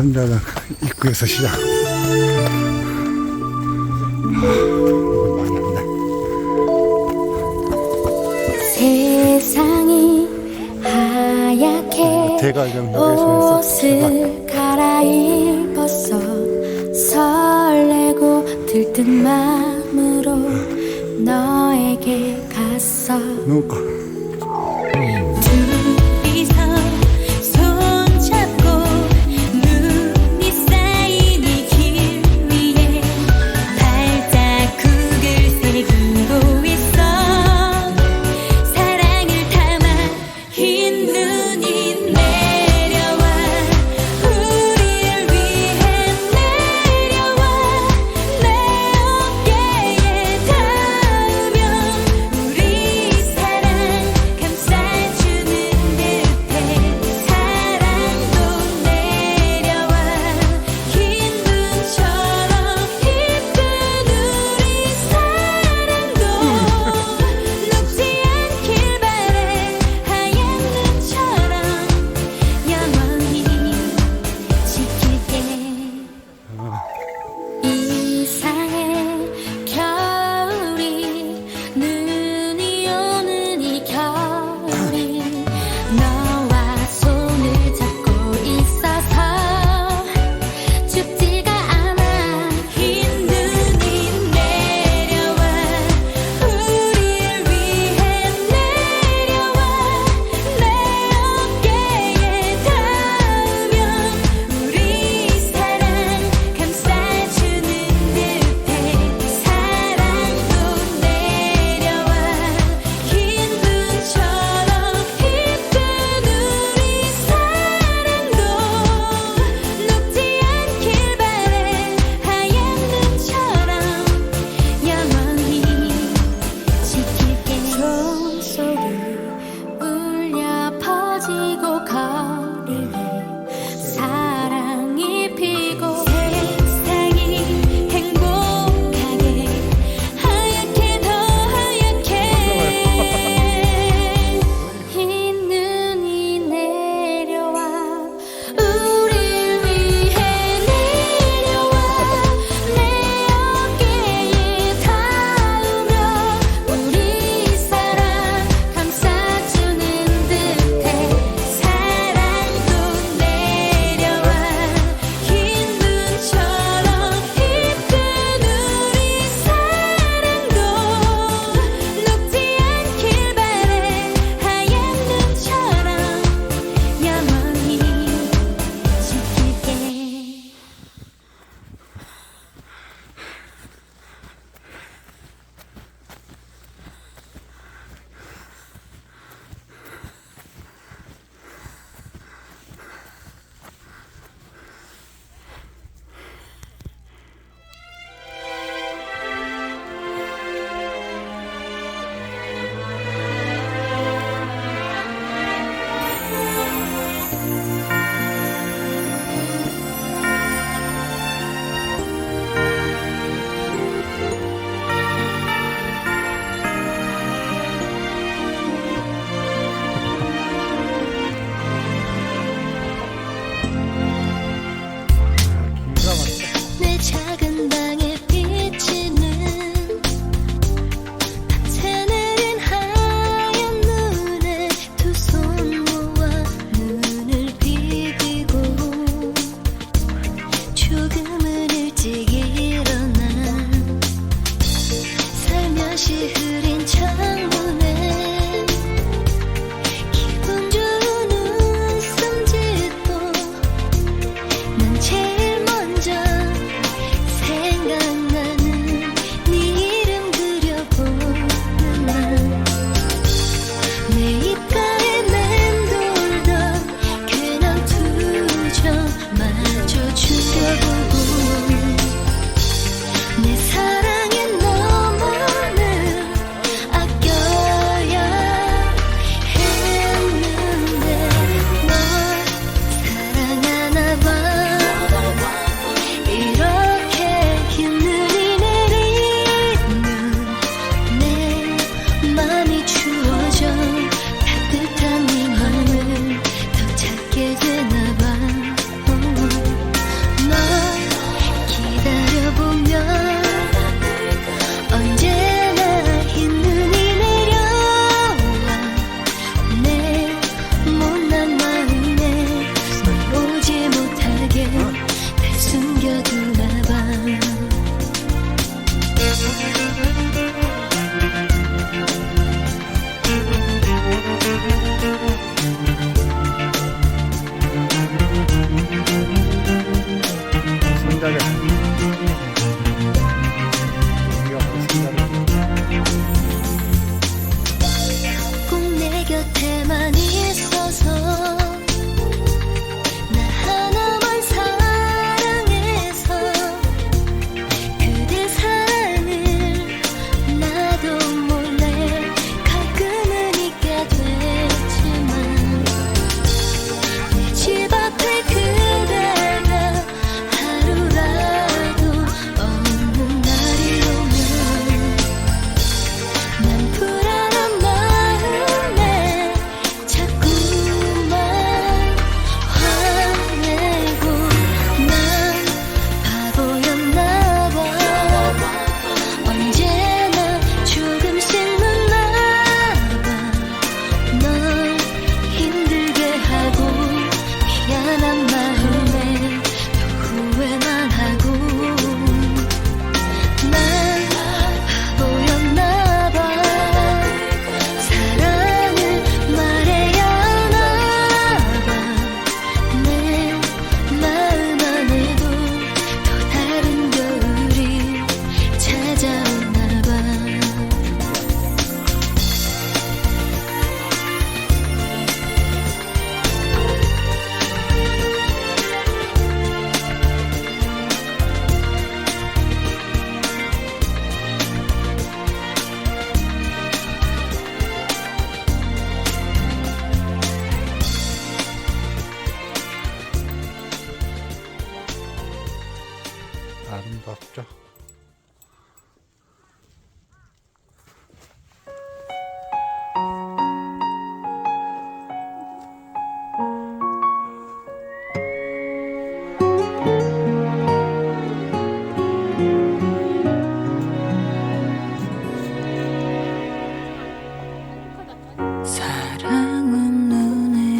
선자는 입구에서 시작. 세상이 하얗게 여기서 옷을 갈아입었어 설레고 들뜬 마음으로 너에게 갔어. 누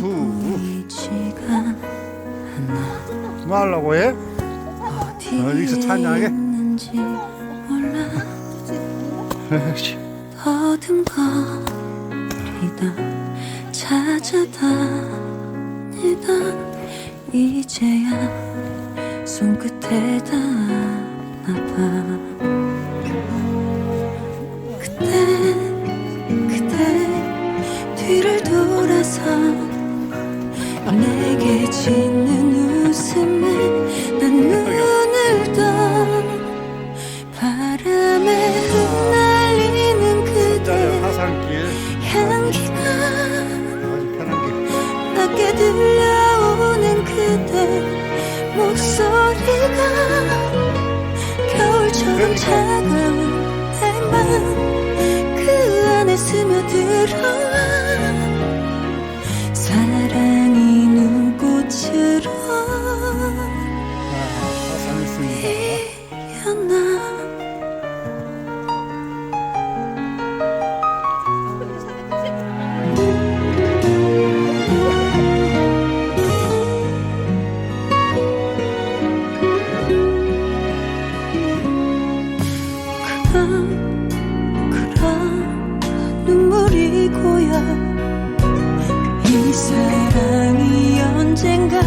보이지가 뭐 하려고 해? 어디에 여기서 찬양하게? 있는지 몰라. 더듬거리다. 찾아다니다. 이제야 손끝에 닿나봐. 그때 그대 뒤를 돌아서 내게 짓는 웃음 목소리가 겨울처럼 차가운 내맘그 안에 스며들어 그런 눈물이 고여 그 이 사랑이 언젠가